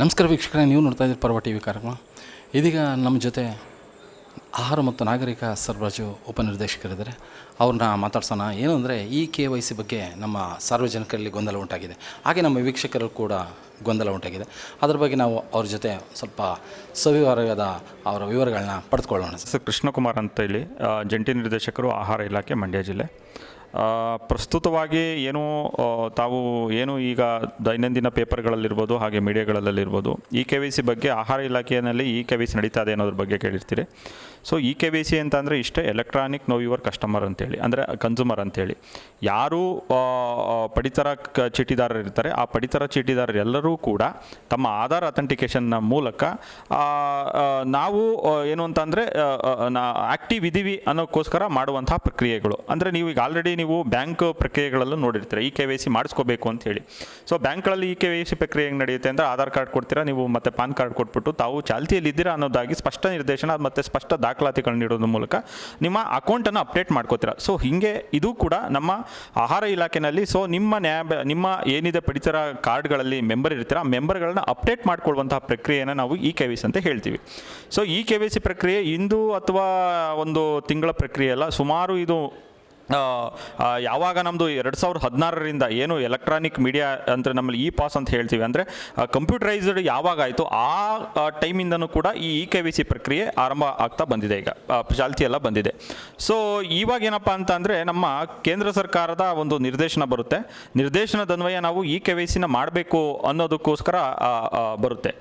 ನಮಸ್ಕಾರ ವೀಕ್ಷಕರೇ, ನೀವು ನೋಡ್ತಾ ಇದ್ದೀರಿ ಪರ್ವ ಟಿ ವಿ ಕಾರ್ಯಕ್ರಮ. ಇದೀಗ ನಮ್ಮ ಜೊತೆ ಆಹಾರ ಮತ್ತು ನಾಗರಿಕ ಸರಬರಾಜು ಉಪನಿರ್ದೇಶಕರಿದ್ದಾರೆ. ಅವ್ರನ್ನ ಮಾತಾಡ್ಸೋಣ. ಏನು ಅಂದರೆ, ಈ ಕೆ ವೈ ಸಿ ಬಗ್ಗೆ ನಮ್ಮ ಸಾರ್ವಜನಿಕರಲ್ಲಿ ಗೊಂದಲ ಉಂಟಾಗಿದೆ. ಹಾಗೆ ನಮ್ಮ ವೀಕ್ಷಕರು ಕೂಡ ಗೊಂದಲ ಉಂಟಾಗಿದೆ. ಅದ್ರ ಬಗ್ಗೆ ನಾವು ಅವ್ರ ಜೊತೆ ಸ್ವಲ್ಪ ಸವಿವರವಾದ ಅವರ ವಿವರಗಳನ್ನ ಪಡೆದುಕೊಳ್ಳೋಣ ಸರ್. ಕೃಷ್ಣಕುಮಾರ್ ಅಂತ ಹೇಳಿ ಜಂಟಿ ನಿರ್ದೇಶಕರು ಆಹಾರ ಇಲಾಖೆ ಮಂಡ್ಯ ಜಿಲ್ಲೆ. ಪ್ರಸ್ತುತವಾಗಿ ಏನು ತಾವು ಏನು ಈಗ ದೈನಂದಿನ ಪೇಪರ್ಗಳಲ್ಲಿರ್ಬೋದು, ಹಾಗೆ ಮೀಡಿಯಾಗಳಲ್ಲಿರ್ಬೋದು ಇ ಕೆ ವಿ ಸಿ ಬಗ್ಗೆ ಆಹಾರ ಇಲಾಖೆಯಲ್ಲಿ ಇ ಕೆ ವಿ ಸಿ ನಡೀತಾ ಇದೆ ಅನ್ನೋದ್ರ ಬಗ್ಗೆ ಕೇಳಿರ್ತೀರಿ. So E K Y C ಅಂತಂದರೆ ಇಷ್ಟೇ ಎಲೆಕ್ಟ್ರಾನಿಕ್ ನೋ ಯುವರ್ ಕಸ್ಟಮರ್ ಅಂತೇಳಿ, ಅಂದರೆ ಕನ್ಸ್ಯೂಮರ್ ಅಂತೇಳಿ. ಯಾರು ಪಡಿತರ ಕ, ಚೀಟಿದಾರರು ಇರ್ತಾರೆ. ಆ ಪಡಿತರ ಚೀಟಿದಾರರೆಲ್ಲರೂ ಕೂಡ ತಮ್ಮ ಆಧಾರ್ ಅಥೆಂಟಿಕೇಷನ್ನ ಮೂಲಕ ನಾವು ಏನು ಅಂತಂದರೆ ಆ್ಯಕ್ಟಿವ್ ಇದ್ದೀವಿ ಅನ್ನೋಕ್ಕೋಸ್ಕರ ಮಾಡುವಂತಹ ಪ್ರಕ್ರಿಯೆಗಳು. ಅಂದರೆ ನೀವು ಈಗ ಆಲ್ರೆಡಿ ನೀವು ಬ್ಯಾಂಕ್ ಪ್ರಕ್ರಿಯೆಗಳಲ್ಲೂ ನೋಡಿರ್ತೀರ, ಇ ಕೆ ವೈ ಸಿ ಮಾಡಿಸ್ಕೋಬೇಕು ಅಂತ ಹೇಳಿ. ಸೊ ಬ್ಯಾಂಕ್ಗಳಲ್ಲಿ ಇ ಕೆ ವೈ ಸಿ ಪ್ರಕ್ರಿಯೆ ಹೆಂಗೆ ನಡೆಯುತ್ತೆ ಅಂದರೆ ಆಧಾರ್ ಕಾರ್ಡ್ ಕೊಡ್ತೀರಾ, ನೀವು ಮತ್ತೆ ಪಾನ್ ಕಾರ್ಡ್ ಕೊಟ್ಬಿಟ್ಟು ತಾವು ಚಾಲ್ತಿಯಲ್ಲಿ ಇದ್ದೀರಾ ಅನ್ನೋದಾಗಿ ಸ್ಪಷ್ಟ ನಿರ್ದೇಶನ ಮತ್ತು ಸ್ಪಷ್ಟ ದಾಖಲಾತಿಗಳನ್ನ ನೀಡೋದ್ರ ಮೂಲಕ ನಿಮ್ಮ ಅಕೌಂಟನ್ನು ಅಪ್ಡೇಟ್ ಮಾಡ್ಕೋತೀರಾ. ಸೊ ಹೀಗೆ ಇದು ಕೂಡ ನಮ್ಮ ಆಹಾರ ಇಲಾಖೆನಲ್ಲಿ ಸೊ ನಿಮ್ಮ ನ್ಯಾಯ ನಿಮ್ಮ ಏನಿದೆ ಪಡಿತರ ಕಾರ್ಡ್ಗಳಲ್ಲಿ ಮೆಂಬರ್ ಇರ್ತೀರ, ಆ ಮೆಂಬರ್ಗಳನ್ನ ಅಪ್ಡೇಟ್ ಮಾಡ್ಕೊಳ್ಳುವಂತಹ ಪ್ರಕ್ರಿಯೆಯನ್ನು ನಾವು ಇ ಕೆ ವಿ ಸಿ ಅಂತ ಹೇಳ್ತೀವಿ. So E K Y C ಪ್ರಕ್ರಿಯೆ ಇಂದು ಅಥವಾ ಒಂದು ತಿಂಗಳ ಪ್ರಕ್ರಿಯೆ ಅಲ್ಲ, ಸುಮಾರು ಇದು ಯಾವಾಗ ನಮ್ಮದು ಎರಡು ಸಾವಿರದ ಹದಿನಾರರಿಂದ ಏನು ಎಲೆಕ್ಟ್ರಾನಿಕ್ ಮೀಡಿಯಾ ಅಂದರೆ ನಮ್ಮಲ್ಲಿ ಇ ಪಾಸ್ ಅಂತ ಹೇಳ್ತೀವಿ ಅಂದರೆ ಕಂಪ್ಯೂಟರೈಸ್ಡ್ ಯಾವಾಗ ಆಯಿತು ಆ ಟೈಮಿಂದನೂ ಕೂಡ ಈ ಇ ಕೆ ವಿ ಸಿ ಪ್ರಕ್ರಿಯೆ ಆರಂಭ ಆಗ್ತಾ ಬಂದಿದೆ ಈಗ. ಚಾಲ್ತಿಯೆಲ್ಲ ಚಾಲ್ತಿ ಬಂದಿದೆ. ಸೊ ಇವಾಗ ಏನಪ್ಪ ಅಂತ ನಮ್ಮ ಕೇಂದ್ರ ಸರ್ಕಾರದ ಒಂದು ನಿರ್ದೇಶನ ಬರುತ್ತೆ. ನಿರ್ದೇಶನದನ್ವಯ ನಾವು ಇ ಕೆ ವೈ ಸಿನ ಮಾಡಬೇಕು ಅನ್ನೋದಕ್ಕೋಸ್ಕರ ಬರುತ್ತೆ.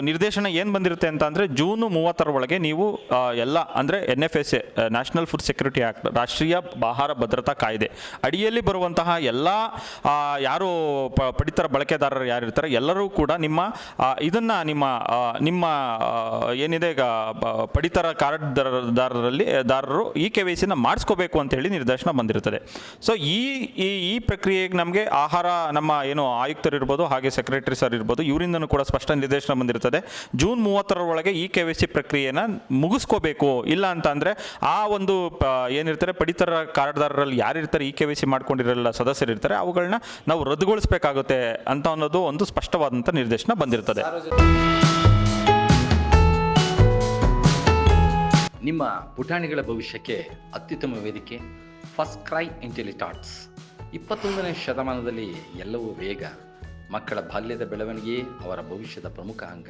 ನಿರ್ದೇಶನ ಏನು ಬಂದಿರುತ್ತೆ ಅಂತ ಅಂದರೆ ಜೂನು ಮೂವತ್ತರ ಒಳಗೆ ನೀವು ಎಲ್ಲ ಅಂದರೆ N F S A national food security act ರಾಷ್ಟ್ರೀಯ ಆಹಾರ ಭದ್ರತಾ ಕಾಯ್ದೆ. ಅಡಿಯಲ್ಲಿ ಬರುವಂತಹ ಎಲ್ಲ ಯಾರು ಪಡಿತರ ಬಳಕೆದಾರರು ಯಾರಿರ್ತಾರೆ ಎಲ್ಲರೂ ಕೂಡ ನಿಮ್ಮ ಇದನ್ನು ನಿಮ್ಮ ನಿಮ್ಮ ಏನಿದೆ ಈಗ ಪಡಿತರ ಕಾರ್ಡ್ದಾರರಲ್ಲಿ, ದಾರರು ಈ ಕೆ ವೈ ಸಿನ ಮಾಡಿಸ್ಕೋಬೇಕು ಅಂತ ಹೇಳಿ ನಿರ್ದೇಶನ ಬಂದಿರುತ್ತದೆ. ಸೊ ಈ ಈ ಈ ಪ್ರಕ್ರಿಯೆಗೆ ನಮಗೆ ಆಹಾರ ನಮ್ಮ ಏನು ಆಯುಕ್ತರು ಇರ್ಬೋದು, ಹಾಗೆ ಸೆಕ್ರೆಟರಿ ಸರ್ ಇರ್ಬೋದು, ಇವರಿಂದನೂ ಕೂಡ ಸ್ಪಷ್ಟ ನಿರ್ದೇಶನ ಬಂದಿರುತ್ತದೆ. ಜೂನ್ ಮೂವತ್ತರ ಒಳಗೆ ಈ ಕೆ ವೈ ಸಿ ಪ್ರಕ್ರಿಯೆನ ಮುಗಿಸ್ಕೋಬೇಕು, ಇಲ್ಲ ಅಂತ ಅಂದರೆ ಆ ಒಂದು ಏನಿರ್ತಾರೆ, ಪಡಿತರ ಕಾರ್ಡ್ದಾರರಲ್ಲಿ ಯಾರಿರ್ತಾರೆ ಇ ಕೆ ವಿ ಸಿ ಮಾಡ್ಕೊಂಡಿರಲ್ಲ ಸದಸ್ಯರಿರ್ತಾರೆ ಅವುಗಳನ್ನ ನಾವು ರದ್ದುಗೊಳಿಸಬೇಕಾಗುತ್ತೆ ಅಂತ ಅನ್ನೋದು ಒಂದು ಸ್ಪಷ್ಟವಾದಂಥ ನಿರ್ದೇಶನ ಬಂದಿರ್ತದೆ. ನಿಮ್ಮ ಪುಟಾಣಿಗಳ ಭವಿಷ್ಯಕ್ಕೆ ಅತ್ಯುತ್ತಮ ವೇದಿಕೆ ಫಸ್ಟ್ ಕ್ರೈ ಇಂಟೆಲಿಟಾಟ್ಸ್ ಇಪ್ಪತ್ತೊಂದನೇ ಶತಮಾನದಲ್ಲಿ ಎಲ್ಲವೂ ವೇಗ, ಮಕ್ಕಳ ಬಾಲ್ಯದ ಬೆಳವಣಿಗೆ, ಅವರ ಭವಿಷ್ಯದ ಪ್ರಮುಖ ಅಂಗ.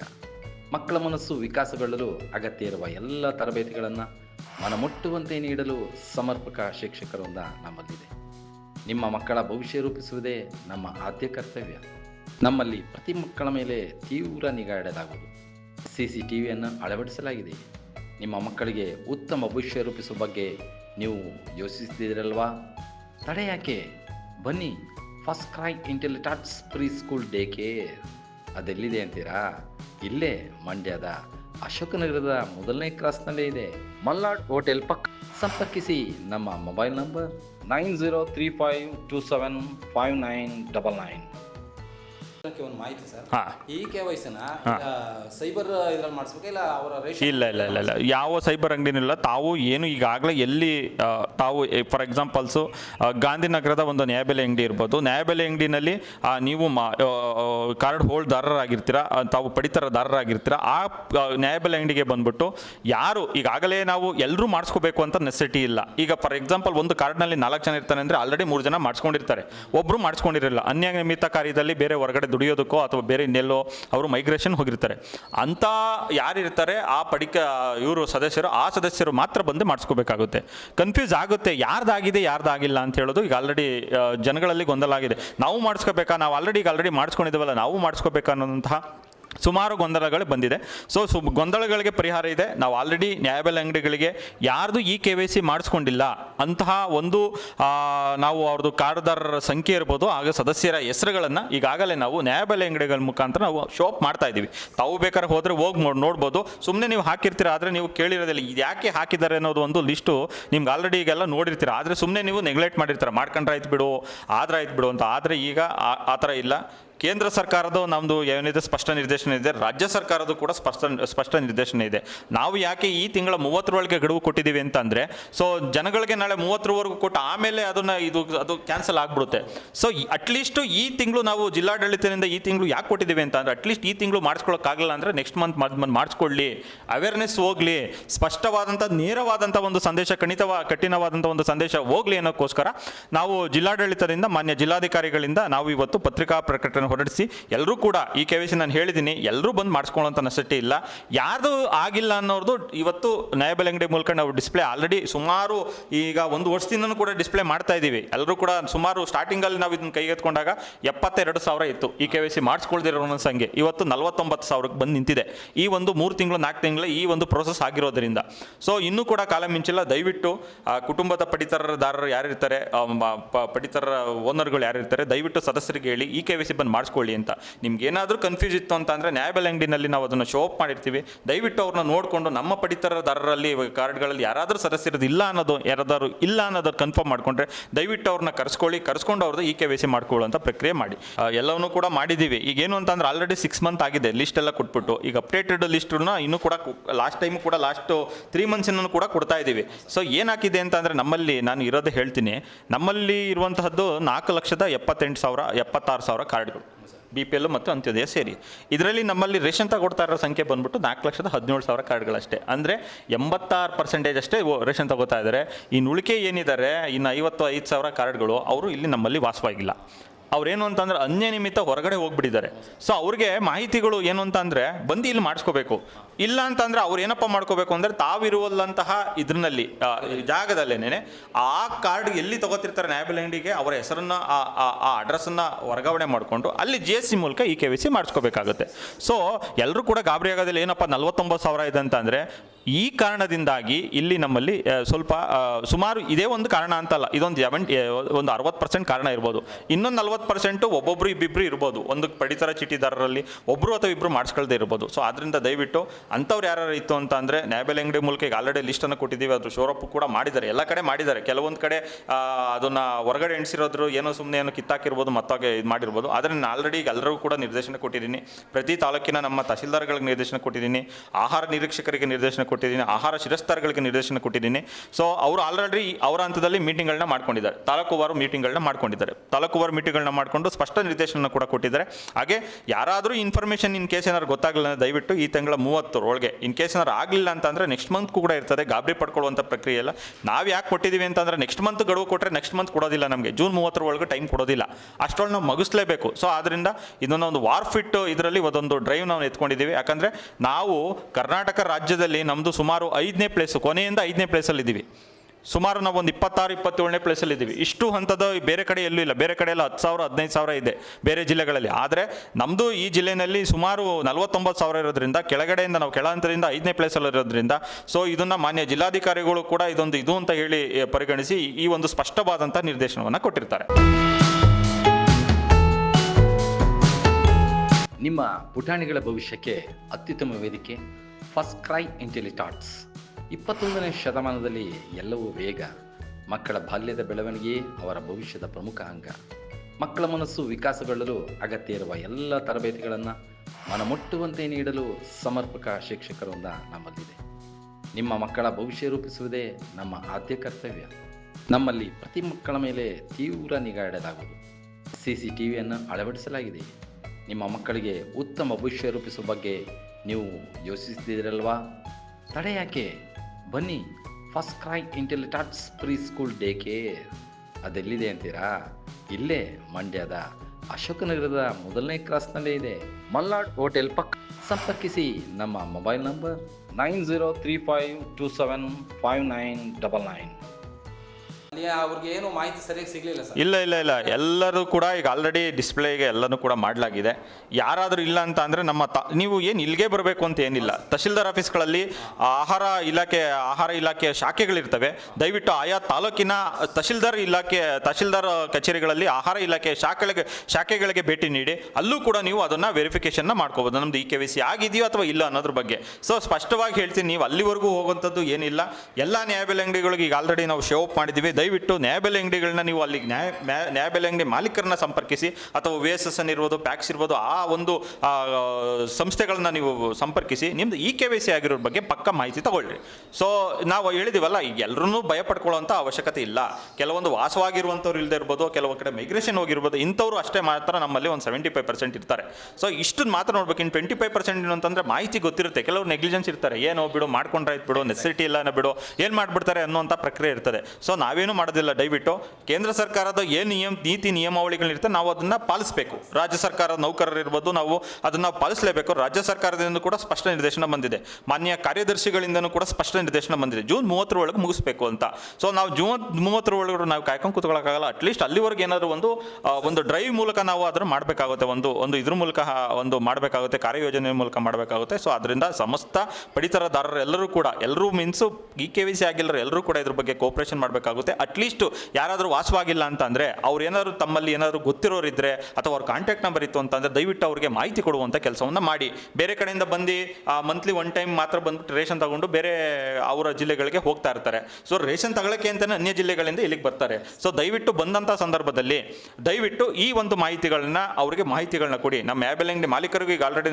ಮಕ್ಕಳ ಮನಸ್ಸು ವಿಕಾಸಗೊಳ್ಳಲು ಅಗತ್ಯ ಇರುವ ಎಲ್ಲ ತರಬೇತಿಗಳನ್ನು ಮನಮುಟ್ಟುವಂತೆ ನೀಡಲು ಸಮರ್ಪಕ ಶಿಕ್ಷಕರೊಂದ ನಮ್ಮಲ್ಲಿದೆ. ನಿಮ್ಮ ಮಕ್ಕಳ ಭವಿಷ್ಯ ರೂಪಿಸುವುದೇ ನಮ್ಮ ಆದ್ಯ ಕರ್ತವ್ಯ. ನಮ್ಮಲ್ಲಿ ಪ್ರತಿ ಮಕ್ಕಳ ಮೇಲೆ ತೀವ್ರ ನಿಗಾ ಇಡಲಾಗುವುದು. ಸಿ ಸಿ ಟಿ ವಿಯನ್ನು ಅಳವಡಿಸಲಾಗಿದೆ. ನಿಮ್ಮ ಮಕ್ಕಳಿಗೆ ಉತ್ತಮ ಭವಿಷ್ಯ ರೂಪಿಸುವ ಬಗ್ಗೆ ನೀವು ಯೋಚಿಸಿದಿರಲ್ವಾ ತಡೆಯಾಕೆ ಬನ್ನಿ First Cry Intellitots preschool day care. ಅದೆಲ್ಲಿದೆ ಅಂತೀರಾ? ಇಲ್ಲೇ ಮಂಡ್ಯದ ಅಶೋಕನಗರದ ಮೊದಲನೇ ಕ್ರಾಸ್ನಲ್ಲೇ ಇದೆ. ಮಲ್ನಾಡ್ ಹೋಟೆಲ್ ಪಕ್ಕ. ಸಂಪರ್ಕಿಸಿ ನಮ್ಮ mobile number nine zero three five two seven five nine double nine. ಒಂದು ಮಾಹಿತಿ ಸರ್. ಹಾಂ. ಈ ಕೆ ವೈಸಿನ ಸೈಬರ್ ಇದ್ರಲ್ಲಿ ಮಾಡಿಸ್ಬೇಕಾ ಇಲ್ಲ ಅವರ ರೇಷನ್ ಇಲ್ಲ ಇಲ್ಲ ಇಲ್ಲ ಇಲ್ಲ. ಯಾವ ಸೈಬರ್ ಅಂಗಡಿನಿಲ್ಲ ತಾವು ಏನು ಈಗಾಗಲೇ ಎಲ್ಲಿ ಆ, ತಾವು ಫಾರ್ ಎಕ್ಸಾಂಪಲ್ಸು ಗಾಂಧಿನಗರದ ಒಂದು ನ್ಯಾಯಬೆಲೆ ಅಂಗಡಿ ಇರ್ಬೋದು. ನ್ಯಾಯಬೆಲೆ ಅಂಗಡಿನಲ್ಲಿ ಆ, ನೀವು ಮಾ ಕಾರ್ಡ್ ಹೋಲ್ಡ್ದಾರರಾಗಿರ್ತೀರಾ ಆ, ತಾವು ಪಡಿತರದಾರರಾಗಿರ್ತೀರಾ ಆ ಆ, ನ್ಯಾಯಬೆಲೆ ಅಂಗಡಿಗೆ ಬಂದ್ಬಿಟ್ಟು ಯಾರು ಈಗಾಗಲೇ ನಾವು ಎಲ್ಲರೂ ಮಾಡಿಸ್ಕೋಬೇಕು ಅಂತ ನೆಸೆಸಿಟಿ ಇಲ್ಲ. ಈಗ ಫಾರ್ ಎಕ್ಸಾಂಪಲ್ ಒಂದು ಕಾರ್ಡ್ನಲ್ಲಿ ನಾಲ್ಕು ಜನ ಇರ್ತಾನೆ ಅಂದರೆ ಆಲ್ರೆಡಿ ಮೂರು ಜನ ಮಾಡಿಸ್ಕೊಂಡಿರ್ತಾರೆ. ಒಬ್ಬರು ಮಾಡಿಸ್ಕೊಂಡಿರಲಿಲ್ಲ ಅನ್ಯಮಿತ ಕಾರ್ಯದಲ್ಲಿ ಬೇರೆ ಹೊರಗಡೆ ದುಡಿಯೋದಕ್ಕೋ ಅಥವಾ ಬೇರೆ ಇನ್ನೆಲ್ಲೋ ಅವರು ಮೈಗ್ರೇಷನ್ ಹೋಗಿರ್ತಾರೆ. ಅಂತ ಯಾರಿರ್ತಾರೆ, ಆ ಪಡಿಕ, ಇವರು ಸದಸ್ಯರು, ಆ ಸದಸ್ಯರು ಮಾತ್ರ ಬಂದು ಮಾಡಿಸ್ಕೋಬೇಕಾಗುತ್ತೆ. ಕನ್ಫ್ಯೂಸ್ ಆಗುತ್ತೆ, ಯಾರ್ದಾಗಿದೆ, ಯಾರ್ದಾಗಿಲ್ಲ ಅಂತ ಹೇಳೋದು ಈಗ ಆಲ್ರೆಡಿ ಜನಗಳಲ್ಲಿ ಗೊಂದಲ ಆಗಿದೆ. ನಾವು ಮಾಡಿಸ್ಕೋಬೇಕಾ? ನಾವು ಆಲ್ರೆಡಿ ಈಗ ಆಲ್ರೆಡಿ ಮಾಡಿಸ್ಕೊಂಡಿದ್ದೀವಲ್ಲ, ನಾವು ಮಾಡಿಸ್ಕೋಬೇಕಾ ಸುಮಾರು ಗೊಂದಲಗಳು ಬಂದಿದೆ. ಸೊ ಸು, ಗೊಂದಲಗಳಿಗೆ ಪರಿಹಾರ ಇದೆ. ನಾವು ಆಲ್ರೆಡಿ ನ್ಯಾಯಬೆಲೆ ಅಂಗಡಿಗಳಿಗೆ ಯಾರ್ದು ಈ ಕೆ ವೈ ಸಿ ಮಾಡಿಸ್ಕೊಂಡಿಲ್ಲ, ಅಂತಹ ಒಂದು ನಾವು ಅವ್ರದ್ದು ಕಾರ್ಡ್ದಾರರ ಸಂಖ್ಯೆ ಇರ್ಬೋದು, ಆಗ ಸದಸ್ಯರ ಹೆಸರುಗಳನ್ನು ಈಗಾಗಲೇ ನಾವು ನ್ಯಾಯಬೆಲೆ ಅಂಗಡಿಗಳ ಮುಖಾಂತರ ನಾವು ಶೋಪ್ ಮಾಡ್ತಾ ಇದ್ದೀವಿ. ತಾವು ಬೇಕಾದ್ರೆ ಹೋದರೆ ಹೋಗಿ ನೋಡ್ಬೋದು. ಸುಮ್ಮನೆ ನೀವು ಹಾಕಿರ್ತೀರ, ಆದರೆ ನೀವು ಕೇಳಿರೋದಿಲ್ಲ. ಇದು ಯಾಕೆ ಹಾಕಿದ್ದಾರೆ ಅನ್ನೋದು ಒಂದು ಲಿಸ್ಟು ನಿಮ್ಗೆ ಆಲ್ರೆಡಿ ಈಗೆಲ್ಲ ನೋಡಿರ್ತೀರ. ಆದರೆ ಸುಮ್ಮನೆ ನೀವು ನೆಗ್ಲೆಕ್ಟ್ ಮಾಡಿರ್ತೀರ. ಮಾಡ್ಕೊಂಡ್ರೆ ಆಯ್ತು ಬಿಡು ಆದ್ರೆ ಆಯ್ತು ಬಿಡು ಅಂತ. ಆದರೆ ಈಗ ಆ ಥರ ಇಲ್ಲ. ಕೇಂದ್ರ ಸರ್ಕಾರದ ನಮ್ಮದು ಏನಿದೆ, ಸ್ಪಷ್ಟ ನಿರ್ದೇಶನ ಇದೆ, ರಾಜ್ಯ ಸರ್ಕಾರದ ಕೂಡ ಸ್ಪಷ್ಟ ಸ್ಪಷ್ಟ ನಿರ್ದೇಶನ ಇದೆ. ನಾವು ಯಾಕೆ ಈ ತಿಂಗಳ ಮೂವತ್ತರೊಳಗೆ ಗಡುವು ಕೊಟ್ಟಿದ್ದೀವಿ ಅಂತಂದರೆ ಸೊ ಜನಗಳಿಗೆ ನಾಳೆ ಮೂವತ್ತರವರೆಗೂ ಕೊಟ್ಟು ಆಮೇಲೆ ಅದನ್ನು ಇದು, ಅದು ಕ್ಯಾನ್ಸಲ್ ಆಗಿಬಿಡುತ್ತೆ. ಸೊ ಅಟ್ಲೀಸ್ಟು ಈ ತಿಂಗಳು ನಾವು ಜಿಲ್ಲಾಡಳಿತದಿಂದ ಈ ತಿಂಗಳು ಯಾಕೆ ಕೊಟ್ಟಿದ್ದೀವಿ ಅಂತ ಅಂದರೆ ಅಟ್ಲೀಸ್ಟ್ ಈ ತಿಂಗಳು ಮಾಡಿಸ್ಕೊಳಕ್ಕಾಗಲ್ಲ ಅಂದರೆ ನೆಕ್ಸ್ಟ್ ಮಂತ್ ಮಾಡಿಸ್ಕೊಳ್ಳಿ. ಅವೇರ್ನೆಸ್ ಹೋಗಲಿ. ಸ್ಪಷ್ಟವಾದಂಥ ನೇರವಾದಂಥ ಒಂದು ಸಂದೇಶ, ಕಣಿತವ ಕಠಿಣವಾದಂಥ ಒಂದು ಸಂದೇಶ ಹೋಗಲಿ ಅನ್ನೋಕ್ಕೋಸ್ಕರ ನಾವು ಜಿಲ್ಲಾಡಳಿತದಿಂದ, ಮಾನ್ಯ ಜಿಲ್ಲಾಧಿಕಾರಿಗಳಿಂದ ನಾವು ಇವತ್ತು ಪತ್ರಿಕಾ ಪ್ರಕಟಣೆ ಹೊರಡಿಸಿ. ಎಲ್ಲರೂ ಕೂಡ ಈ ಕೆ ಸಿ ನಾನು ಹೇಳಿದ್ದೀನಿ ಎಲ್ಲರೂ ಬಂದು ಮಾಡಿಸ್ಕೊಳ್ಳೋಂಥ ನೆಸೆಟಿ ಇಲ್ಲ. ಯಾರ್ದು ಆಗಿಲ್ಲ ಅನ್ನೋರ್ದು ಇವತ್ತು ನ್ಯಾಯಬೆಲೆ ಅಂಗಡಿ ಮೂಲಕ ನಾವು ಡಿಸ್ಪ್ಲೇ ಆಲ್ರೆಡಿ ಸುಮಾರು ಈಗ ಒಂದು ವರ್ಷದಿಂದನೂ ಕೂಡ ಡಿಸ್ಪ್ಲೇ ಮಾಡ್ತಾ ಇದ್ದೀವಿ. ಎಲ್ಲರೂ ಕೂಡ ಸುಮಾರು ಸ್ಟಾರ್ಟಿಂಗಲ್ಲಿ ನಾವು ಇದನ್ನ ಕೈಗೆತ್ಕೊಂಡಾಗ ಎಪ್ಪತ್ತೆರಡು ಸಾವಿರ ಇತ್ತು. ಈ ಕೆ ಸಿ ಮಾಡಿಸ್ಕೊಳ್ದಿರೋ ಸಂಖ್ಯೆ ಇವತ್ತು ನಲವತ್ತೊಂಬತ್ತು ಸಾವಿರಕ್ಕೆ ಬಂದು ನಿಂತಿದೆ. ಈ ಒಂದು ಮೂರು ತಿಂಗಳು, ನಾಲ್ಕು ತಿಂಗಳು ಈ ಒಂದು ಪ್ರೋಸೆಸ್ ಆಗಿರೋದ್ರಿಂದ. ಸೊ ಇನ್ನೂ ಕೂಡ ಕಾಲ ಮಿಂಚಿಲ್ಲ ದಯವಿಟ್ಟು ಕುಟುಂಬದ ಪಡಿತರದಾರರು ಯಾರಿರ್ತಾರೆ ಪಡಿತರ ಓನರ್ಗಳು ಯಾರಿರ್ತಾರೆ, ದಯವಿಟ್ಟು ಸದಸ್ಯರಿಗೆ ಹೇಳಿ ಈ ಕೆ ಸಿ ಬಂದು ಮಾಡಿಸ್ಕೊಳ್ಳಿ ಅಂತ. ನಿಮ್ಗೆ ಏನಾದರೂ ಕನ್ಫ್ಯೂಸ್ ಇತ್ತು ಅಂತ ಅಂದರೆ ನ್ಯಾಯಬೆಲೆ ಅಂಗಡಿನಲ್ಲಿ ನಾವು ಅದನ್ನು ಶೋಪ್ ಮಾಡಿರ್ತೀವಿ. ದಯವಿಟ್ಟು ಅವ್ರನ್ನ ನೋಡಿಕೊಂಡು ನಮ್ಮ ಪಡಿತರದಾರರಲ್ಲಿ ಕಾರ್ಡ್ಗಳಲ್ಲಿ ಯಾರಾದರೂ ಸದಸ್ಯರದ್ದು ಇಲ್ಲ ಅನ್ನೋದು, ಯಾರಾದರೂ ಇಲ್ಲ ಅನ್ನೋದು ಕನ್ಫರ್ಮ್ ಮಾಡಿಕೊಂಡ್ರೆ ದಯವಿಟ್ಟು ಅವ್ರನ್ನ ಕರೆಸ್ಕೊಳ್ಳಿ, ಕರೆಸ್ಕೊಂಡು ಅವ್ರದ್ದು ಈ ಕೆ ವಿ ಸಿ ಮಾಡ್ಕೊಳ್ಳುವಂಥ ಪ್ರಕ್ರಿಯೆ ಮಾಡಿ. ಎಲ್ಲವನ್ನೂ ಕೂಡ ಮಾಡಿದ್ದೀವಿ ಈಗ ಏನು ಅಂತಂದ್ರೆ ಆಲ್ರೆಡಿ ಸಿಕ್ಸ್ ಮಂತ್ ಆಗಿದೆ ಲಿಸ್ಟ್ ಎಲ್ಲ ಕೊಟ್ಬಿಟ್ಟು. ಈಗ ಅಪ್ಡೇಟೆಡ್ ಲಿಸ್ಟನ್ನ ಇನ್ನೂ ಕೂಡ ಲಾಸ್ಟ್ ಟೈಮ್ ಕೂಡ ಲಾಸ್ಟ್ ತ್ರೀ ಮಂತ್ಸಿನೂ ಕೂಡ ಕೊಡ್ತಾ ಇದ್ದೀವಿ. ಸೊ ಏನಾಗಿದೆ ಅಂತ ಅಂದರೆ ನಮ್ಮಲ್ಲಿ ನಾನು ಇರೋದು ಹೇಳ್ತೀನಿ. ನಮ್ಮಲ್ಲಿ ಇರುವಂತಹದ್ದು ನಾಲ್ಕು ಲಕ್ಷದ ಎಪ್ಪತ್ತೆಂಟು ಸಾವಿರ, ಎಪ್ಪತ್ತಾರು ಸಾವಿರ ಕಾರ್ಡ್ಗಳು. ಬಿ ಪಿ ಎಲ್ ಮತ್ತು ಅಂತ್ಯೋದಯ ಸೇರಿ. ಇದರಲ್ಲಿ ನಮ್ಮಲ್ಲಿ ರೇಷನ್ ತಗೊಳ್ತಾ ಇರೋ ಸಂಖ್ಯೆ ಬಂದ್ಬಿಟ್ಟು ನಾಲ್ಕು ಲಕ್ಷದ ಹದಿನೇಳು ಸಾವಿರ ಕಾರ್ಡ್ಗಳಷ್ಟೇ. ಅಂದರೆ ಎಂಬತ್ತಾರು ಪರ್ಸೆಂಟೇಜ್ ಅಷ್ಟೇ ರೇಷನ್ ತಗೋತಾ ಇದ್ದಾರೆ ಇನ್ನು ಉಳಿಕೆ ಏನಿದ್ದಾರೆ ಇನ್ನು ಐವತ್ತು ಐದು ಸಾವಿರ ಕಾರ್ಡ್ಗಳು, ಅವರು ಇಲ್ಲಿ ನಮ್ಮಲ್ಲಿ ವಾಸವಾಗಿಲ್ಲ. ಅವ್ರೇನು ಅಂತಂದ್ರೆ ಅನ್ಯನಿಮಿತ್ತ ಹೊರಗಡೆ ಹೋಗ್ಬಿಟ್ಟಿದ್ದಾರೆ. ಸೊ ಅವ್ರಿಗೆ ಮಾಹಿತಿಗಳು ಏನು ಅಂತ ಬಂದು ಇಲ್ಲಿ ಮಾಡಿಸ್ಕೋಬೇಕು. ಇಲ್ಲ ಅಂತಂದ್ರೆ ಅವ್ರು ಏನಪ್ಪ ಮಾಡ್ಕೋಬೇಕು ಅಂದರೆ ತಾವಿರುವಲ್ಲಂತಹ ಇದ್ರಲ್ಲಿ ಜಾಗದಲ್ಲೇನೆ ಆ ಕಾರ್ಡ್ ಎಲ್ಲಿ ತಗೋತಿರ್ತಾರೆ ನ್ಯಾಯಬೆಲೆ ಅಂಗಡಿಗೆ ಅವರ ಹೆಸರನ್ನ, ಆ ಆ ಅಡ್ರೆಸ್ಸನ್ನು ವರ್ಗಾವಣೆ ಮಾಡಿಕೊಂಡು ಅಲ್ಲಿ ಜಿ ಎಸ್ ಸಿ ಮೂಲಕ ಈ ಕೆ ವಿ ಸಿ ಮಾಡಿಸ್ಕೋಬೇಕಾಗುತ್ತೆ. ಸೊ ಎಲ್ಲರೂ ಕೂಡ ಗಾಬರಿ ಆಗೋದಿಲ್ಲ, ಏನಪ್ಪ ನಲ್ವತ್ತೊಂಬತ್ತು ಸಾವಿರ ಇದೆ ಅಂತ ಅಂದರೆ ಈ ಕಾರಣದಿಂದಾಗಿ ಇಲ್ಲಿ ನಮ್ಮಲ್ಲಿ ಸ್ವಲ್ಪ ಸುಮಾರು ಇದೇ ಒಂದು ಕಾರಣ ಅಂತಲ್ಲ, ಇದೊಂದು ಒಂದು ಅರವತ್ತು ಪರ್ಸೆಂಟ್ ಕಾರಣ ಇರ್ಬೋದು. ಇನ್ನೊಂದು ನಲ್ವತ್ತು ಪರ್ಸೆಂಟು ಒಬ್ಬೊಬ್ರು ಇಬ್ಬಿಬ್ರು ಇರ್ಬೋದು. ಒಂದು ಪಡಿತರ ಚೀಟಿದಾರರಲ್ಲಿ ಒಬ್ಬರು ಅಥವಾ ಇಬ್ಬರು ಮಾಡಿಸ್ಕೊಳ್ಳದೇ ಇರ್ಬೋದು. ಸೊ ಅದರಿಂದ ದಯವಿಟ್ಟು ಅಂಥವ್ರು ಯಾರು ಇತ್ತು ಅಂತ ಅಂದರೆ ನ್ಯಾಯಬೆಲೆ ಅಂಗಡಿ ಮೂಲಕ ಈಗ ಆಲ್ರೆಡಿ ಲಿಸ್ಟನ್ನು ಕೊಟ್ಟಿದ್ದೀವಿ. ಅದು ಶೋರಪ್ಪು ಕೂಡ ಮಾಡಿದ್ದಾರೆ. ಎಲ್ಲ ಕಡೆ ಮಾಡಿದ್ದಾರೆ. ಕೆಲವೊಂದು ಕಡೆ ಅದನ್ನು ಹೊರಗಡೆ ಎಣಿಸಿರೋದ್ರು ಏನೋ ಸುಮ್ಮನೆ ಏನೋ ಕಿತ್ತಾಕಿರ್ಬೋದು, ಮತ್ತಾಗೆ ಇದು ಮಾಡಿರ್ಬೋದು. ಆದರೆ ನಾನು ಆಲ್ರೆಡಿ ಈಗ ಎಲ್ಲರಿಗೂ ಕೂಡ ನಿರ್ದೇಶನ ಕೊಟ್ಟಿದ್ದೀನಿ. ಪ್ರತಿ ತಾಲೂಕಿನ ನಮ್ಮ ತಹಶೀಲ್ದಾರ್ಗಳಿಗೆ ನಿರ್ದೇಶನ ಕೊಟ್ಟಿದ್ದೀನಿ. ಆಹಾರ ನಿರೀಕ್ಷಕರಿಗೆ ನಿರ್ದೇಶನ ಕೊಟ್ಟಿದ್ದೀನಿ. ಆಹಾರ ಶಿರಸ್ತಾರ್ಗಳಿಗೆ ನಿರ್ದೇಶನ ಕೊಟ್ಟಿದ್ದೀನಿ. ಸೊ ಅವರು ಆಲ್ರೆಡಿ ಅವರ ಹಂತದಲ್ಲಿ ಮೀಟಿಂಗ್ಗಳನ್ನ ಮಾಡ್ಕೊಂಡಿದ್ದಾರೆ. ತಾಲೂಕುವಾರು ಮೀಟಿಂಗ್ಗಳನ್ನ ಮಾಡ್ಕೊಂಡಿದ್ದಾರೆ. ತಾಲೂಕುವಾರು ಮೀಟಿಂಗ್ಗಳನ್ನ ಮಾಡಿಕೊಂಡು ಸ್ಪಷ್ಟ ನಿರ್ದೇಶನ ಕೂಡ ಕೊಟ್ಟಿದ್ದಾರೆ. ಹಾಗೆ ಯಾರಾದರೂ ಇನ್ಫಾರ್ಮೇಷನ್ ಇನ್ ಕೇಸ್ ಏನಾದ್ರು ಗೊತ್ತಾಗಲಿಲ್ಲ ದಯವಿಟ್ಟು ಈ ತಿಂಗಳ ಮೂವತ್ತರೊಳಗೆ ಇನ್ ಕೇಸ್ ಏನಾದ್ರು ಆಗಲಿಲ್ಲ ಅಂತಂದರೆ ನೆಕ್ಸ್ಟ್ ಮಂತ್ ಕೂಡ ಇರ್ತದೆ, ಗಾಬರಿ ಪಡ್ಕೊಳ್ಳುವಂಥ ಪ್ರಕ್ರಿಯೆ ಎಲ್ಲ ನಾವು ಯಾಕೆ ಕೊಟ್ಟಿದ್ದೀವಿ ಅಂತಂದರೆ ನೆಕ್ಸ್ಟ್ ಮಂತ್ ಗಡುವು ಕೊಟ್ಟರೆ ನೆಕ್ಸ್ಟ್ ಮಂತ್ ಕೊಡೋದಿಲ್ಲ ನಮಗೆ. ಜೂನ್ ಮೂವತ್ತರೊಳಗೆ ಟೈಮ್ ಕೊಡೋದಿಲ್ಲ. ಅಷ್ಟರೊಳಗೆ ನಾವು ಮುಗಿಸ್ಲೇಬೇಕು. ಸೊ ಆದ್ದರಿಂದ ಇದನ್ನ ಒಂದು ವಾರ್ ಫಿಟ್ ಇದರಲ್ಲಿ ಒಂದೊಂದು ಡ್ರೈವ್ ನಾವು ಎತ್ಕೊಂಡಿದ್ದೀವಿ ಯಾಕಂದರೆ ನಾವು ಕರ್ನಾಟಕ ರಾಜ್ಯದಲ್ಲಿ ನಮ್ಮದು ಸುಮಾರು ಐದನೇ ಪ್ಲೇಸು ಕೊನೆಯಿಂದ ಐದನೇ ಪ್ಲೇಸಲ್ಲಿ ಇದ್ದೀವಿ ಸುಮಾರು ನಾವು ಒಂದು ಇಪ್ಪತ್ತಾರು, ಇಪ್ಪತ್ತೇಳನೇ ಪ್ಲೇಸಲ್ಲಿ ಇದ್ದೀವಿ. ಇಷ್ಟು ಹಂತದ ಬೇರೆ ಕಡೆ ಎಲ್ಲೂ ಇಲ್ಲ. ಬೇರೆ ಕಡೆ ಎಲ್ಲ ಹತ್ತು ಸಾವಿರ, ಹದಿನೈದು ಸಾವಿರ ಇದೆ ಬೇರೆ ಜಿಲ್ಲೆಗಳಲ್ಲಿ. ಆದರೆ ನಮ್ಮದು ಈ ಜಿಲ್ಲೆಯಲ್ಲಿ ಸುಮಾರು ನಲವತ್ತೊಂಬತ್ತು ಸಾವಿರ ಇರೋದ್ರಿಂದ, ಕೆಳಗಡೆಯಿಂದ ನಾವು ಕೆಳ ಹಂತದಿಂದ ಐದನೇ ಪ್ಲೇಸಲ್ಲಿ ಇರೋದ್ರಿಂದ ಸೊ ಇದನ್ನು ಮಾನ್ಯ ಜಿಲ್ಲಾಧಿಕಾರಿಗಳು ಕೂಡ ಇದೊಂದು ಇದು ಅಂತ ಹೇಳಿ ಪರಿಗಣಿಸಿ ಈ ಒಂದು ಸ್ಪಷ್ಟವಾದಂಥ ನಿರ್ದೇಶನವನ್ನು ಕೊಟ್ಟಿರ್ತಾರೆ. ನಿಮ್ಮ ಪುಟಾಣಿಗಳ ಭವಿಷ್ಯಕ್ಕೆ ಅತ್ಯುತ್ತಮ ವೇದಿಕೆ ಫಸ್ಟ್ ಕ್ರೈ ಇಂಟೆಲಿಟಾಟ್ಸ್ ಇಪ್ಪತ್ತೊಂದನೇ ಶತಮಾನದಲ್ಲಿ ಎಲ್ಲವೂ ವೇಗ ಮಕ್ಕಳ ಬಾಲ್ಯದ ಬೆಳವಣಿಗೆ ಅವರ ಭವಿಷ್ಯದ ಪ್ರಮುಖ ಅಂಗ. ಮಕ್ಕಳ ಮನಸ್ಸು ವಿಕಾಸಗೊಳ್ಳಲು ಅಗತ್ಯ ಇರುವ ಎಲ್ಲ ತರಬೇತಿಗಳನ್ನು ಮನಮುಟ್ಟುವಂತೆ ನೀಡಲು ಸಮರ್ಪಕ ಶಿಕ್ಷಕರೊಂದ ನಮ್ಮಲ್ಲಿದೆ. ನಿಮ್ಮ ಮಕ್ಕಳ ಭವಿಷ್ಯ ರೂಪಿಸುವುದೇ ನಮ್ಮ ಆದ್ಯ ಕರ್ತವ್ಯ. ನಮ್ಮಲ್ಲಿ ಪ್ರತಿ ಮಕ್ಕಳ ಮೇಲೆ ತೀವ್ರ ನಿಗಾ ಇಡಲಾಗುವುದು. ಸಿ ಸಿ ಟಿ ವಿಯನ್ನು ಅಳವಡಿಸಲಾಗಿದೆ. ನಿಮ್ಮ ಮಕ್ಕಳಿಗೆ ಉತ್ತಮ ಭವಿಷ್ಯ ರೂಪಿಸುವ ಬಗ್ಗೆ ನೀವು ಯೋಚಿಸುತ್ತಿದ್ದೀರಲ್ವಾ? ತಡೆ ಯಾಕೆ ಬನ್ನಿ FirstCry Intellitots preschool day care ಅದೆಲ್ಲಿದೆ ಅಂತೀರಾ? ಇಲ್ಲೇ, ಮಂಡ್ಯದ ಅಶೋಕನಗರದ ಮೊದಲನೇ ಕ್ರಾಸ್ನಲ್ಲೇ ಇದೆ. ಮಲ್ನಾಡ್ ಹೋಟೆಲ್ ಪಕ್ಕ. ಸಂಪರ್ಕಿಸಿ ನಮ್ಮ mobile number nine zero three five two seven five nine double nine ಅವ್ರಿಗೆ ಏನು ಮಾಹಿತಿ ಸರಿಯಾಗಿ ಸಿಗ್ಲಿಲ್ಲ ಸರ್. ಇಲ್ಲ ಇಲ್ಲ ಇಲ್ಲ. ಎಲ್ಲರೂ ಕೂಡ ಈಗ ಆಲ್ರೆಡಿ ಡಿಸ್ಪ್ಲೇಗೆ ಎಲ್ಲನೂ ಕೂಡ ಮಾಡಲಾಗಿದೆ. ಯಾರಾದರೂ ಇಲ್ಲ ಅಂತ ಅಂದರೆ ನಮ್ಮ ತ, ನೀವು ಏನು ಇಲ್ಲಿಗೆ ಬರಬೇಕು ಅಂತ ಏನಿಲ್ಲ. ತಹಶೀಲ್ದಾರ್ ಆಫೀಸ್ಗಳಲ್ಲಿ ಆಹಾರ ಇಲಾಖೆ, ಆಹಾರ ಇಲಾಖೆಯ ಶಾಖೆಗಳಿರ್ತವೆ. ದಯವಿಟ್ಟು ಆಯಾ ತಾಲೂಕಿನ ತಹಶೀಲ್ದಾರ್ ಇಲಾಖೆ, ತಹಶೀಲ್ದಾರ್ ಕಚೇರಿಗಳಲ್ಲಿ ಆಹಾರ ಇಲಾಖೆಯ ಶಾಖೆಗಳಿಗೆ ಶಾಖೆಗಳಿಗೆ ಭೇಟಿ ನೀಡಿ. ಅಲ್ಲೂ ಕೂಡ ನೀವು ಅದನ್ನು ವೆರಿಫಿಕೇಶನ್ನ ಮಾಡ್ಕೋಬೋದು. ನಮ್ಮದು ಇ ಕೆ ವಿ ಸಿ ಆಗಿದೆಯೋ ಅಥವಾ ಇಲ್ಲ ಅನ್ನೋದ್ರ ಬಗ್ಗೆ. ಸೊ ಸ್ಪಷ್ಟವಾಗಿ ಹೇಳ್ತೀನಿ, ನೀವು ಅಲ್ಲಿವರೆಗೂ ಹೋಗುವಂಥದ್ದು ಏನಿಲ್ಲ. ಎಲ್ಲ ನ್ಯಾಯಬೆಲೆ ಅಂಗಡಿಗಳಿಗೆ ಈಗ ಆಲ್ರೆಡಿ ನಾವು ಶೋ ಅಪ್ ಮಾಡಿದ್ದೀವಿ. ದಯವಿಟ್ಟು ದಯವಿಟ್ಟು ನ್ಯಾಯಬೆಲೆ ಅಂಗಡಿಗಳನ್ನ ನೀವು ಅಲ್ಲಿ ನ್ಯಾಯ ನ್ಯಾಯ- ನ್ಯಾಯಬೆಲೆ ಅಂಗಡಿ ಮಾಲೀಕರನ್ನ ಸಂಪರ್ಕಿಸಿ ಅಥವಾ ವಿ ಎಸ್ ಎಸ್ ಎನ್ ಇರ್ಬೋದು ಪ್ಯಾಕ್ಸ್ ಇರ್ಬೋದು, ಆ ಒಂದು ಸಂಸ್ಥೆಗಳನ್ನ ನೀವು ಸಂಪರ್ಕಿಸಿ, ನಿಮ್ದು ಇ ಕೆ ವೈ ಸಿ ಆಗಿರೋ ಬಗ್ಗೆ ಪಕ್ಕ ಮಾಹಿತಿ ತಗೊಳ್ಳಿ. ಸೊ ನಾವು ಹೇಳಿದಿವಲ್ಲ, ಈಗ ಎಲ್ಲರೂ ಭಯ ಪಡ್ಕೊಳ್ಳೋಂಥ ಅವಶ್ಯಕತೆ ಇಲ್ಲ. ಕೆಲವೊಂದು ವಾಸವಾಗಿರುವಂಥವ್ರು ಇಲ್ಲದೆ ಇರ್ಬೋದು, ಕೆಲವು ಕಡೆ ಮೈಗ್ರೇಷನ್ ಹೋಗಿರ್ಬೋದು, ಇಂಥವ್ರು ಅಷ್ಟೇ ಮಾತ್ರ ನಮ್ಮಲ್ಲಿ ಒಂದು ಸೆವೆಂಟಿ ಫೈವ್ ಪರ್ಸೆಂಟ್ ಇರ್ತಾರೆ. ಸೊ ಇಷ್ಟನ್ನು ಮಾತ್ರ ನೋಡ್ಬೇಕು ಇನ್ನು ಟ್ವೆಂಟಿ ಫೈವ್ ಪರ್ಸೆಂಟ್ ಅಂತಂದ್ರೆ ಮಾಹಿತಿ ಗೊತ್ತಿರುತ್ತೆ. ಕೆಲವರು ನೆಗ್ಲಿಜೆನ್ಸ್ ಇರ್ತಾರೆ, ಏನೋ ಬಿಡು, ಮಾಡ್ಕೊಂಡ್ರೆ ಆಯ್ತು ಬಿಡು ನೆಸೆಸಿಟಿ ಇಲ್ಲ ಬಿಡು, ಏನು ಮಾಡ್ಬಿಡ್ತಾರೆ ಅನ್ನೋಂಥ ಪ್ರಕ್ರಿಯೆ ಇರ್ತದೆ. ಸೊ ನಾವೇನು ಮಾಡೋದಿಲ್ಲ, ದಯವಿಟ್ಟು. ಕೇಂದ್ರ ಸರ್ಕಾರದ ಏನು ನಿಯಮ, ನೀತಿ ನಿಯಮಾವಳಿಗಳಿರುತ್ತೆ ನಾವು ಅದನ್ನ ಪಾಲಿಸಬೇಕು. ರಾಜ್ಯ ಸರ್ಕಾರದ ನೌಕರರು ಇರ್ಬೋದು ನಾವು ಅದನ್ನ ಪಾಲಿಸಲೇಬೇಕು. ರಾಜ್ಯ ಸರ್ಕಾರದಿಂದ ಕೂಡ ಸ್ಪಷ್ಟ ನಿರ್ದೇಶನ ಬಂದಿದೆ. ಮಾನ್ಯ ಕಾರ್ಯದರ್ಶಿಗಳಿಂದನೂ ಕೂಡ ಸ್ಪಷ್ಟ ನಿರ್ದೇಶನ ಬಂದಿದೆ. ಜೂನ್ ಮೂವತ್ತರ ಒಳಗೆ ಮುಗಿಸ್ಬೇಕು ಅಂತ. ಸೊ ನಾವು ಜೂನ್ ಮೂವತ್ತರ ಒಳಗೆ ನಾವು ಕಾಯ್ಕೊಂಡು ಕೂತ್ಕೊಳ್ಳೋಕ್ಕಾಗಲ್ಲ. ಅಟ್ಲೀಸ್ಟ್ ಅಲ್ಲಿವರೆಗೆ ಏನಾದರೂ ಒಂದು ಒಂದು ಡ್ರೈವ್ ಮೂಲಕ ನಾವು ಅದನ್ನು ಮಾಡಬೇಕಾಗುತ್ತೆ. ಒಂದು ಒಂದು ಇದ್ರ ಮೂಲಕ ಒಂದು ಮಾಡಬೇಕಾಗುತ್ತೆ. ಕಾರ್ಯಯೋಜನೆ ಮೂಲಕ ಮಾಡಬೇಕಾಗುತ್ತೆ. ಸೊ ಅದರಿಂದ ಸಮಸ್ತ ಪಡಿತರದಾರರು ಎಲ್ಲರೂ ಕೂಡ, ಎಲ್ಲರೂ means E K V C ಆಗಿಲ್ಲರೂ ಎಲ್ಲರೂ ಕೂಡ ಇದ್ರ ಬಗ್ಗೆ ಕೋಪರೇಷನ್ ಮಾಡಬೇಕಾಗುತ್ತೆ. ಅಟ್ಲೀಸ್ಟ್ ಯಾರಾದರೂ ವಾಸವಾಗಿಲ್ಲ ಅಂತಂದರೆ ಅವ್ರು ಏನಾದರೂ ತಮ್ಮಲ್ಲಿ ಏನಾದರೂ ಗೊತ್ತಿರೋರಿದ್ದರೆ ಅಥವಾ ಅವ್ರ ಕಾಂಟ್ಯಾಕ್ಟ್ ನಂಬರ್ ಇತ್ತು ಅಂತಂದರೆ ದಯವಿಟ್ಟು ಅವ್ರಿಗೆ ಮಾಹಿತಿ ಕೊಡುವಂಥ ಕೆಲಸವನ್ನು ಮಾಡಿ. ಬೇರೆ ಕಡೆಯಿಂದ ಬಂದು ಮಂತ್ಲಿ ಒನ್ ಟೈಮ್ ಮಾತ್ರ ಬಂದ್ಬಿಟ್ಟು ರೇಷನ್ ತಗೊಂಡು ಬೇರೆ ಅವರ ಜಿಲ್ಲೆಗಳಿಗೆ ಹೋಗ್ತಾ ಇರ್ತಾರೆ. ಸೊ ರೇಷನ್ ತಗೊಳ್ಳೋಕ್ಕೆ ಅಂತಲೇ ಅನ್ಯ ಜಿಲ್ಲೆಗಳಿಂದ ಇಲ್ಲಿಗೆ ಬರ್ತಾರೆ. ಸೊ ದಯವಿಟ್ಟು ಬಂದಂಥ ಸಂದರ್ಭದಲ್ಲಿ ದಯವಿಟ್ಟು ಈ ಒಂದು ಮಾಹಿತಿಗಳನ್ನ ಅವರಿಗೆ ಮಾಹಿತಿಗಳನ್ನ ಕೊಡಿ. ನಮ್ಮ ಮ್ಯಾಬೆಲ್ ಅಂಗಡಿ ಮಾಲೀಕರಿಗೆ ಈಗ ಆಲ್ರೆಡಿ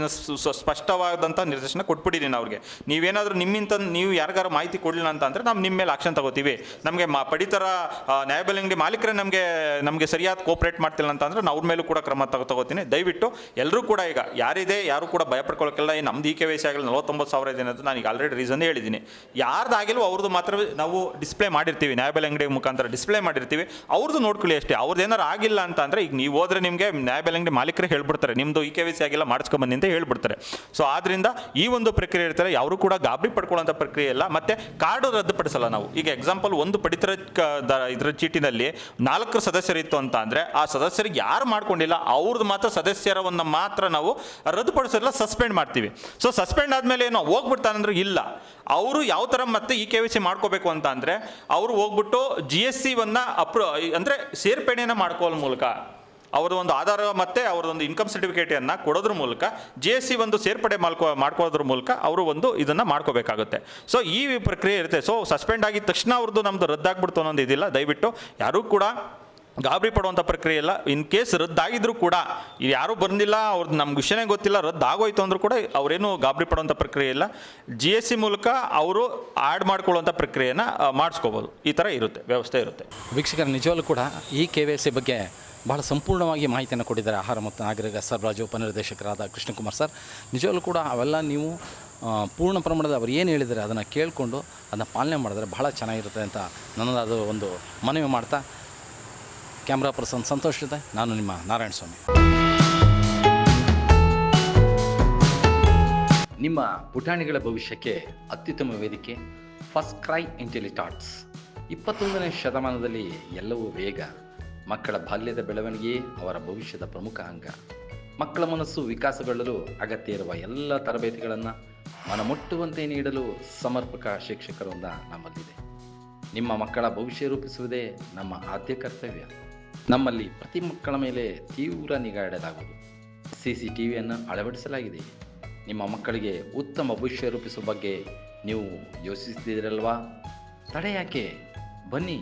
ಸ್ಪಷ್ಟವಾದಂಥ ನಿರ್ದೇಶನ ಕೊಟ್ಬಿಟ್ಟಿದ್ದೀನಿ ಅವ್ರಿಗೆ. ನೀವೇನಾದರೂ ನಿಮ್ಮಿಂದ ನೀವು ಯಾರಿಗಾರು ಮಾಹಿತಿ ಕೊಡಲಿಲ್ಲ ಅಂತ ಅಂದರೆ ನಾವು ನಿಮ್ಮ ಮೇಲೆ ಆಕ್ಷನ್ ತಗೋತೀವಿ. ನಮಗೆ ಮಾ, ಪಡಿತರ ಆ, ನ್ಯಾಯಬೆಲೆ ಅಂಗಡಿ ಮಾಲೀಕರೇ ನಮಗೆ ನಮಗೆ ಸರಿಯಾದ ಕೋಪರೇಟ್ ಮಾಡ್ತಿಲ್ಲ ಅಂತ ಅಂದರೆ ನಾವು ಅವ್ರ ಮೇಲೂ ಕೂಡ ಕ್ರಮ ತಗೋ ತಗೋತೀನಿ. ದಯವಿಟ್ಟು ಎಲ್ಲರೂ ಕೂಡ ಈಗ ಯಾರಿದೆ ಯಾರು ಕೂಡ ಭಯ ಪಡ್ಕೊಳ್ಳೋಕ್ಕೆಲ್ಲ ಈ ನಮ್ದು ಈ ಕೆ ವೈ ಸಿ ಆಗಲಿ ನಲವತ್ತೊಂಬತ್ತು ಸಾವಿರ ಇದೆ ಅಂತ ನಾನು ಈಗ ಆಲ್ರೆಡಿ ರೀಸನ್ ಹೇಳಿದ್ದೀನಿ. ಯಾರ್ದಾಗಿಲ್ವೋ ಅವ್ರದ್ದು ಮಾತ್ರ ನಾವು ಡಿಸ್ಪ್ಲೇ ಮಾಡಿರ್ತೀವಿ. ನ್ಯಾಯಬೆಲೆ ಅಂಗಡಿ ಮುಖಾಂತರ ಡಿಸ್ಪ್ಲೇ ಮಾಡಿರ್ತೀವಿ. ಅವ್ರದ್ದು ನೋಡ್ಕೊಳ್ಳಿ ಅಷ್ಟೇ. ಅವ್ರದ್ದು ಏನಾರು ಆಗಿಲ್ಲ ಅಂತ ಅಂದರೆ ಈಗ ನೀವು ಹೋದ್ರೆ ನಿಮಗೆ ನ್ಯಾಯಬೆಲೆ ಅಂಗಡಿ ಮಾಲೀಕರೇ ಹೇಳ್ಬಿಡ್ತಾರೆ. ನಿಮ್ಮದು ಈ ಕೆ ವೈ ಸಿ ಆಗಿಲ್ಲ ಮಾಡಿಸ್ಕೊಂಬನ್ನಿ ಅಂತ ಹೇಳ್ಬಿಡ್ತಾರೆ. ಸೊ ಆದ್ರಿಂದ ಈ ಒಂದು ಪ್ರಕ್ರಿಯೆ ಇರ್ತಾರೆ ಯಾರು ಕೂಡ ಗಾಬರಿ ಪಡ್ಕೊಳ್ಳೋಂಥ ಪ್ರಕ್ರಿಯೆ ಇಲ್ಲ. ಮತ್ತೆ ಕಾರ್ಡು ರದ್ದುಪಡಿಸಲ್ಲ ನಾವು. ಈಗ ಎಕ್ಸಾಂಪಲ್ ಒಂದು ಪಡಿತರ ಇದ್ರ ಚೀಟಿನಲ್ಲಿ ನಾಲ್ಕು ಸದಸ್ಯರಿತ್ತು ಅಂತ ಅಂದರೆ ಆ ಸದಸ್ಯರಿಗೆ ಯಾರು ಮಾಡ್ಕೊಂಡಿಲ್ಲ, ಅವ್ರದ್ದು ಮಾತ್ರ ಸದಸ್ಯರವನ್ನು ಮಾತ್ರ ನಾವು ರದ್ದುಪಡಿಸೋದಿಲ್ಲ, ಸಸ್ಪೆಂಡ್ ಮಾಡ್ತೀವಿ. ಸೊ ಸಸ್ಪೆಂಡ್ ಆದಮೇಲೆ ಹೋಗ್ಬಿಡ್ತಾನೆ ಅಂದ್ರೆ ಇಲ್ಲ. ಅವರು ಯಾವ ಥರ ಮತ್ತೆ ಇ ಕೆ ವಿ ಸಿ ಮಾಡ್ಕೋಬೇಕು ಅಂತ ಅಂದರೆ, ಅವರು ಹೋಗ್ಬಿಟ್ಟು ಜಿ ಎಸ್ ಸಿವನ್ನು ಅಪ್ರೂ ಅಂದರೆ ಸೇರ್ಪಡೆಯನ್ನು ಮಾಡ್ಕೊಳ್ಳೋ ಮೂಲಕ ಅವ್ರದ್ದು ಒಂದು ಆಧಾರ ಮತ್ತು ಒಂದು ಇನ್ಕಮ್ ಸರ್ಟಿಫಿಕೇಟನ್ನು ಕೊಡೋದ್ರ ಮೂಲಕ ಜಿ ಎಸ್ ಸಿ ಒಂದು ಸೇರ್ಪಡೆ ಮಾಡ್ಕೋ ಮಾಡ್ಕೋದ್ರ ಮೂಲಕ ಅವರು ಒಂದು ಇದನ್ನು ಮಾಡ್ಕೋಬೇಕಾಗುತ್ತೆ. ಸೊ ಈ ಪ್ರಕ್ರಿಯೆ ಇರುತ್ತೆ. ಸೊ ಸಸ್ಪೆಂಡ್ ಆಗಿದ ತಕ್ಷಣ ಅವ್ರದ್ದು ನಮ್ಮದು ರದ್ದಾಗ್ಬಿಡ್ತು ಅನ್ನೋದು ಇದಿಲ್ಲ. ದಯವಿಟ್ಟು ಯಾರೂ ಕೂಡ ಗಾಬರಿ ಪಡುವಂಥ ಪ್ರಕ್ರಿಯೆ ಇಲ್ಲ. ಇನ್ ಕೇಸ್ ರದ್ದಾಗಿದ್ರು ಕೂಡ ಯಾರೂ ಬಂದಿಲ್ಲ ಅವ್ರದ್ದು ನಮ್ಗೆ ವಿಷಯನೇ ಗೊತ್ತಿಲ್ಲ ರದ್ದಾಗೋಯ್ತು ಅಂದರೂ ಕೂಡ ಅವರೇನು ಗಾಬರಿ ಪಡುವಂಥ ಪ್ರಕ್ರಿಯೆ ಇಲ್ಲ. ಜಿ ಎಸ್ ಸಿ ಮೂಲಕ ಅವರು ಆ್ಯಡ್ ಮಾಡ್ಕೊಳ್ಳುವಂಥ ಪ್ರಕ್ರಿಯೆನ ಮಾಡಿಸ್ಕೋಬೋದು. ಈ ಥರ ಇರುತ್ತೆ. ವ್ಯವಸ್ಥೆ ಇರುತ್ತೆ. ವೀಕ್ಷಕರ, ನಿಜವಾಗ್ಲೂ ಕೂಡ ಈ ಕೆ ವೈ ಸಿ ಬಗ್ಗೆ ಬಹಳ ಸಂಪೂರ್ಣವಾಗಿ ಮಾಹಿತಿಯನ್ನು ಕೊಟ್ಟಿದ್ದಾರೆ ಆಹಾರ ಮತ್ತು ನಾಗರಿಕ ಸರಬರಾಜು ಉಪನಿರ್ದೇಶಕರಾದ ಕೃಷ್ಣಕುಮಾರ್ ಸರ್. ನಿಜವಾಗ್ಲೂ ಕೂಡ ಅವೆಲ್ಲ ನೀವು ಪೂರ್ಣ ಪ್ರಮಾಣದ ಅವರು ಏನು ಹೇಳಿದರೆ ಅದನ್ನು ಕೇಳಿಕೊಂಡು ಅದನ್ನು ಪಾಲನೆ ಮಾಡಿದ್ರೆ ಬಹಳ ಚೆನ್ನಾಗಿರುತ್ತೆ ಅಂತ ನನ್ನದಾದ ಒಂದು ಮನವಿ ಮಾಡ್ತಾ, ಕ್ಯಾಮ್ರಾ ಪರ್ಸನ್ ಸಂತೋಷ್ ಜೊತೆ ನಾನು ನಿಮ್ಮ ನಾರಾಯಣ ಸ್ವಾಮಿ ನಿಮ್ಮ ಪುಟಾಣಿಗಳ ಭವಿಷ್ಯಕ್ಕೆ ಅತ್ಯುತ್ತಮ ವೇದಿಕೆ ಫಸ್ಟ್ ಕ್ರೈ ಇಂಟೆಲಿಟಾಟ್ಸ್ ಇಪ್ಪತ್ತೊಂದನೇ ಶತಮಾನದಲ್ಲಿ ಎಲ್ಲವೂ ವೇಗ. ಮಕ್ಕಳ ಬಾಲ್ಯದ ಬೆಳವಣಿಗೆ, ಅವರ ಭವಿಷ್ಯದ ಪ್ರಮುಖ ಅಂಗ. ಮಕ್ಕಳ ಮನಸ್ಸು ವಿಕಾಸಗೊಳ್ಳಲು ಅಗತ್ಯ ಇರುವ ಎಲ್ಲ ತರಬೇತಿಗಳನ್ನು ಮನಮುಟ್ಟುವಂತೆ ನೀಡಲು ಸಮರ್ಪಕ ಶಿಕ್ಷಕರೊಂದ ನಮ್ಮಲ್ಲಿದೆ. ನಿಮ್ಮ ಮಕ್ಕಳ ಭವಿಷ್ಯ ರೂಪಿಸುವುದೇ ನಮ್ಮ ಆದ್ಯ ಕರ್ತವ್ಯ. ನಮ್ಮಲ್ಲಿ ಪ್ರತಿ ಮಕ್ಕಳ ಮೇಲೆ ತೀವ್ರ ನಿಗಾ ಇಡಲಾಗುವುದು. ಸಿ ಸಿ ಟಿ ವಿಯನ್ನು ಅಳವಡಿಸಲಾಗಿದೆ. ನಿಮ್ಮ ಮಕ್ಕಳಿಗೆ ಉತ್ತಮ ಭವಿಷ್ಯ ರೂಪಿಸುವ ಬಗ್ಗೆ ನೀವು ಯೋಚಿಸಿದಿರಲ್ವಾ ತಡೆ ಯಾಕೆ ಬನ್ನಿ.